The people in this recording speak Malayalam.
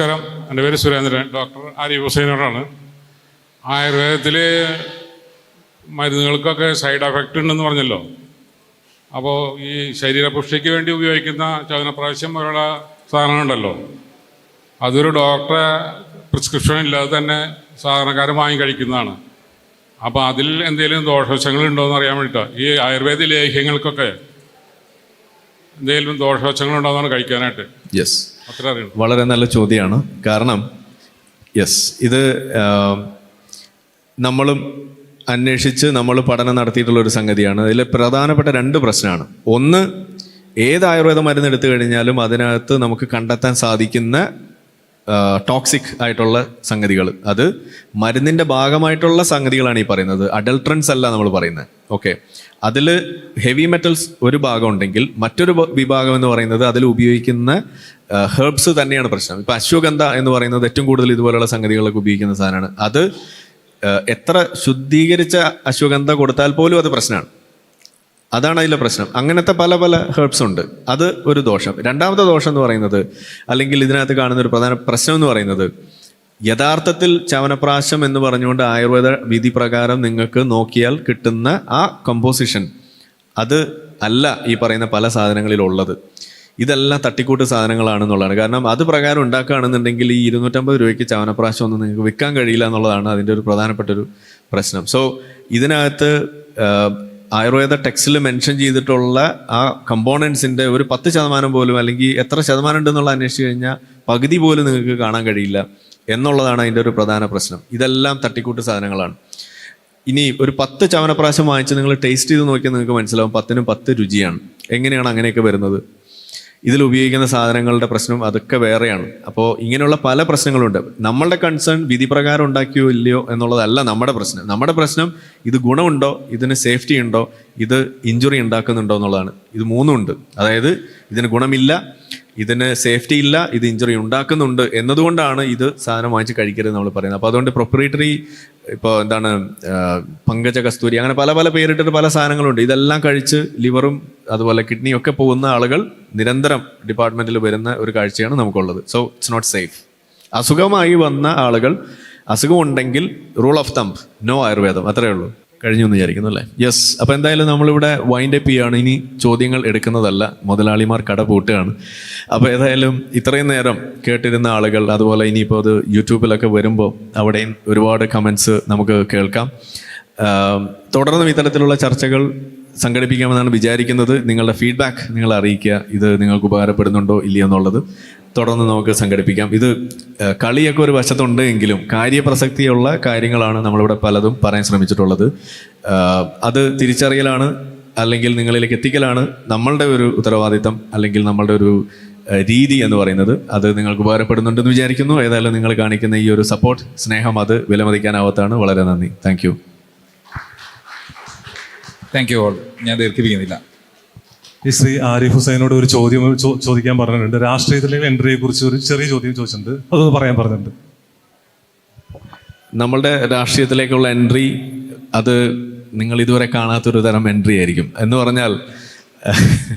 നമസ്കാരം. എന്റെ പേര് സുരേന്ദ്രൻ. ഡോക്ടർ ആരിഫ് ഹുസൈനോടാണ്. ആയുർവേദത്തിൽ മരുന്നുകൾക്കൊക്കെ സൈഡ് എഫക്റ്റ് ഉണ്ടെന്ന് പറഞ്ഞല്ലോ. അപ്പോൾ ഈ ശരീരപുഷ്ടിക്ക് വേണ്ടി ഉപയോഗിക്കുന്ന ചവനപ്രാവശ്യം പോലുള്ള സാധനങ്ങളുണ്ടല്ലോ അതൊരു ഡോക്ടറെ പ്രിസ്ക്രിപ്ഷൻ ഇല്ലാതെ തന്നെ സാധാരണക്കാരൻ വാങ്ങി കഴിക്കുന്നതാണ്. അപ്പോൾ അതിൽ എന്തെങ്കിലും ദോഷവശങ്ങളുണ്ടോ എന്ന് അറിയാൻ വേണ്ടിയിട്ടാണ് ഈ ആയുർവേദ ലേഹ്യങ്ങൾക്കൊക്കെ എന്തെങ്കിലും ദോഷവശങ്ങളുണ്ടോ എന്നാണ് കഴിക്കാനായിട്ട്. യെസ് വളരെ നല്ല ചോദ്യമാണ്. കാരണം യെസ് ഇത് നമ്മളും അന്വേഷിച്ച് നമ്മൾ പഠനം നടത്തിയിട്ടുള്ള ഒരു സംഗതിയാണ്. അതിൽ പ്രധാനപ്പെട്ട രണ്ട് പ്രശ്നമാണ്. ഒന്ന് ഏത് ആയുർവേദ മരുന്ന് എടുത്തു കഴിഞ്ഞാലും അതിനകത്ത് നമുക്ക് കണ്ടെത്താൻ സാധിക്കുന്ന ടോക്സിക് ആയിട്ടുള്ള സംഗതികൾ. അത് മരുന്നിന്റെ ഭാഗമായിട്ടുള്ള സംഗതികളാണ് ഈ പറയുന്നത്. അഡൾട്രൻസ് അല്ല നമ്മൾ പറയുന്നത്. ഓക്കെ അതിൽ ഹെവി മെറ്റൽസ് ഒരു ഭാഗം ഉണ്ടെങ്കിൽ മറ്റൊരു വിഭാഗം എന്ന് പറയുന്നത് അതിൽ ഉപയോഗിക്കുന്ന ഹെർബ്സ് തന്നെയാണ് പ്രശ്നം. ഇപ്പം അശ്വഗന്ധ എന്ന് പറയുന്നത് ഏറ്റവും കൂടുതൽ ഇതുപോലെയുള്ള സംഗതികളൊക്കെ ഉപയോഗിക്കുന്ന സാധനമാണ്. അത് എത്ര ശുദ്ധീകരിച്ച അശ്വഗന്ധ കൊടുത്താൽ പോലും അത് പ്രശ്നമാണ്. അതാണ് അതിലെ പ്രശ്നം. അങ്ങനത്തെ പല പല ഹെർബ്സ് ഉണ്ട്. അത് ഒരു ദോഷം. രണ്ടാമത്തെ ദോഷം എന്ന് പറയുന്നത് അല്ലെങ്കിൽ ഇതിനകത്ത് കാണുന്ന ഒരു പ്രധാന പ്രശ്നം എന്ന് പറയുന്നത് യഥാർത്ഥത്തിൽ ചവനപ്രാശം എന്ന് പറഞ്ഞുകൊണ്ട് ആയുർവേദ വിധി പ്രകാരം നിങ്ങൾക്ക് നോക്കിയാൽ കിട്ടുന്ന ആ കമ്പോസിഷൻ അത് അല്ല ഈ പറയുന്ന പല സാധനങ്ങളിലുള്ളത് ഇതെല്ലാം തട്ടിക്കൂട്ട് സാധനങ്ങളാണെന്നുള്ളതാണ്. കാരണം അത് പ്രകാരം ഉണ്ടാക്കുകയാണെന്നുണ്ടെങ്കിൽ ഈ ഇരുന്നൂറ്റമ്പത് രൂപയ്ക്ക് ചവനപ്രാശം ഒന്നും നിങ്ങൾക്ക് വിൽക്കാൻ കഴിയില്ല എന്നുള്ളതാണ് അതിന്റെ ഒരു പ്രധാനപ്പെട്ട ഒരു പ്രശ്നം. സോ ഇതിനകത്ത് ആയുർവേദ ടെക്സ്റ്റിൽ മെൻഷൻ ചെയ്തിട്ടുള്ള ആ കമ്പോണൻസിന്റെ ഒരു പത്ത് ശതമാനം പോലും അല്ലെങ്കിൽ എത്ര ശതമാനം ഉണ്ടെന്നുള്ള അന്വേഷിച്ച് കഴിഞ്ഞാൽ പകുതി പോലും നിങ്ങൾക്ക് കാണാൻ കഴിയില്ല എന്നുള്ളതാണ് അതിന്റെ ഒരു പ്രധാന പ്രശ്നം. ഇതെല്ലാം തട്ടിക്കൂട്ട് സാധനങ്ങളാണ്. ഇനി ഒരു പത്ത് ചവനപ്രാശം വാങ്ങിച്ച് നിങ്ങൾ ടേസ്റ്റ് ചെയ്ത് നോക്കിയാൽ നിങ്ങൾക്ക് മനസ്സിലാവും പത്തിനും പത്ത് രുചിയാണ്. എങ്ങനെയാണ് അങ്ങനെയൊക്കെ വരുന്നത്? ഇതിൽ ഉപയോഗിക്കുന്ന സാധനങ്ങളുടെ പ്രശ്നം അതൊക്കെ വേറെയാണ്. അപ്പോൾ ഇങ്ങനെയുള്ള പല പ്രശ്നങ്ങളുണ്ട്. നമ്മളുടെ കൺസേൺ വിധി പ്രകാരം ഉണ്ടാക്കിയോ ഇല്ലയോ എന്നുള്ളതല്ല നമ്മുടെ പ്രശ്നം. നമ്മുടെ പ്രശ്നം ഇത് ഗുണമുണ്ടോ? ഇതിന് സേഫ്റ്റി ഉണ്ടോ? ഇത് ഇഞ്ചുറി ഉണ്ടാക്കുന്നുണ്ടോ എന്നുള്ളതാണ്. ഇത് മൂന്നും ഉണ്ട്. അതായത് ഇതിന് ഗുണമില്ല. ഇതിന് സേഫ്റ്റി ഇല്ല ഇത് ഇഞ്ചുറി ഉണ്ടാക്കുന്നുണ്ട് എന്നതുകൊണ്ടാണ് ഇത് സാധനം വാങ്ങിച്ച് കഴിക്കരുത് നമ്മൾ പറയുന്നത്. അപ്പോൾ അതുകൊണ്ട് പ്രൊപ്പറേറ്ററി ഇപ്പോൾ എന്താണ് പങ്കജ കസ്തൂരി അങ്ങനെ പല പല പേരിട്ടിട്ട് പല സാധനങ്ങളുണ്ട്. ഇതെല്ലാം കഴിച്ച് ലിവറും അതുപോലെ കിഡ്നിയും ഒക്കെ പോകുന്ന ആളുകൾ നിരന്തരം ഡിപ്പാർട്ട്മെന്റിൽ വരുന്ന ഒരു കാഴ്ചയാണ് നമുക്കുള്ളത്. സോ ഇറ്റ്സ് നോട്ട് സേഫ് അസുഖമായി വന്ന ആളുകൾ അസുഖമുണ്ടെങ്കിൽ റൂൾ ഓഫ് തമ്പ് നോ ആയുർവേദം. അത്രയേ ഉള്ളൂ. കഴിഞ്ഞു എന്ന് വിചാരിക്കുന്നു അല്ലേ? യെസ് അപ്പോൾ എന്തായാലും നമ്മളിവിടെ വൈൻഡ് അപ്പ് ചെയ്യാണ്. ഇനി ചോദ്യങ്ങൾ എടുക്കുന്നതല്ല. മുതലാളിമാർ കട പൂട്ടുകയാണ്. അപ്പോൾ ഏതായാലും ഇത്രയും നേരം കേട്ടിരുന്ന ആളുകൾ അതുപോലെ ഇനിയിപ്പോൾ അത് യൂട്യൂബിലൊക്കെ വരുമ്പോൾ അവിടെയും ഒരുപാട് കമൻസ് നമുക്ക് കേൾക്കാം. തുടർന്നും ഇത്തരത്തിലുള്ള ചർച്ചകൾ സംഘടിപ്പിക്കാമെന്നാണ് വിചാരിക്കുന്നത്. നിങ്ങളുടെ ഫീഡ്ബാക്ക് നിങ്ങൾ അറിയിക്കുക. ഇത് നിങ്ങൾക്ക് ഉപകാരപ്പെടുന്നുണ്ടോ ഇല്ലയോ എന്നുള്ളത്. തുടർന്ന് നമുക്ക് സംഘടിപ്പിക്കാം. ഇത് കളിയൊക്കെ ഒരു വശത്തുണ്ട് എങ്കിലും കാര്യപ്രസക്തിയുള്ള കാര്യങ്ങളാണ് നമ്മളിവിടെ പലതും പറയാൻ ശ്രമിച്ചിട്ടുള്ളത്. അത് തിരിച്ചറിയലാണ് അല്ലെങ്കിൽ നിങ്ങളിലേക്ക് എത്തിക്കലാണ് നമ്മളുടെ ഒരു ഉത്തരവാദിത്തം അല്ലെങ്കിൽ നമ്മളുടെ ഒരു രീതി എന്ന് പറയുന്നത്. അത് നിങ്ങൾക്ക് ഉപകാരപ്പെടുന്നുണ്ടെന്ന് വിചാരിക്കുന്നു. ഏതായാലും നിങ്ങൾ കാണിക്കുന്ന ഈ ഒരു സപ്പോർട്ട് സ്നേഹം അത് വിലമതിക്കാനാവാത്താണ് വളരെ നന്ദി. Thank you thank you all ഞാൻ ദീർഘിപ്പിക്കുന്നില്ല. ഈ ശ്രീ ആരിഫ് ഹുസൈനോട് ഒരു ചോദ്യം ചോദിക്കാൻ പറഞ്ഞിട്ടുണ്ട്. രാഷ്ട്രീയത്തിലെ എൻട്രിയെ കുറിച്ച് ഒരു ചെറിയ ചോദ്യം ചോദിച്ചിട്ടുണ്ട്. അതൊന്ന് പറയാൻ പറഞ്ഞിട്ടുണ്ട്. നമ്മളുടെ രാഷ്ട്രീയത്തിലേക്കുള്ള എൻട്രി അത് നിങ്ങൾ ഇതുവരെ കാണാത്തൊരു തരം എൻട്രി ആയിരിക്കും. എന്ന് പറഞ്ഞാൽ